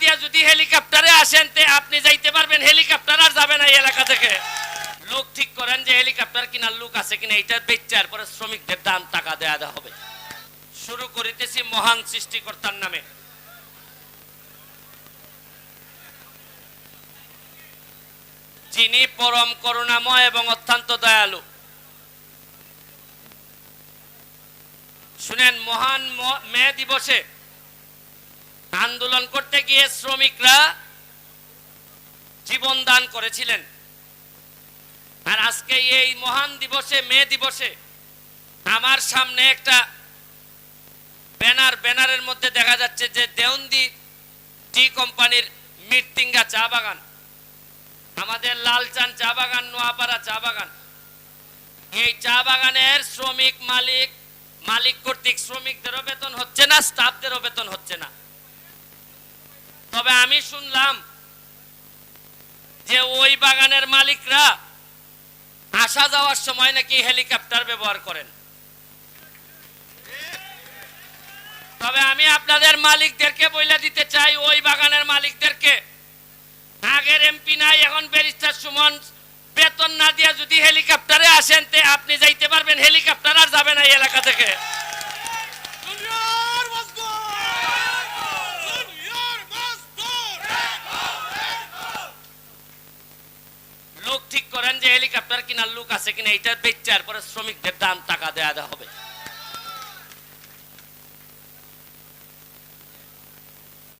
দিয়া যদি হেলিকপ্টারে আসেন, তে আপনি যাইতে পারবেন। হেলিকপ্টার আর যাবে না এই এলাকা থেকে। লোক ঠিক করেন যে হেলিকপ্টার কিনার লোক আছে কিনা এইটার বেচার পরে শ্রমিকদের দাম টাকা দেয়া দেওয়া হবে। শুরু করিতেছি মহান সৃষ্টিকর্তার নামে। যিনি পরম করুণাময় এবং অত্যন্ত দয়ালু। শুনেন, মহান মে দিবসে আন্দোলন করতে গিয়ে শ্রমিকরা জীবন দান করেছিলেন। আর আজকে এই মহান দিবসে, মে দিবসে আমার সামনে একটা ব্যানার, ব্যানারের মধ্যে দেখা যাচ্ছে যে দেওন্দি টি কোম্পানির মিরতিঙ্গা চা বাগান, আমাদের লালচান চা বাগান, নোয়াপাড়া চা বাগান। এই চা বাগানের শ্রমিক মালিক মালিক কর্তৃক শ্রমিকদেরও বেতন হচ্ছে না, স্টাফদেরও বেতন হচ্ছে না। তবে আমি শুনলাম যে ওই বাগানের মালিকরা আসা যাওয়ার সময় নাকি হেলিকপ্টার ব্যবহার করেন। তবে আমি আপনাদের মালিকদেরকে বলে দিতে চাই, ওই বাগানের মালিকদেরকে। আগের এমপি নাই, এখন ব্যারিস্টার সুমন। বেতন না দিয়া যদি হেলিকপ্টারে আসেন, তে আপনি যাইতে পারবেন। হেলিকপ্টার আর যাবে না এই এলাকা থেকে। করেন যে হেলিকপ্টার কিনার লোক আছে কিনা এটা বেচার পরে শ্রমিকদের দাম টাকা দেওয়া হবে।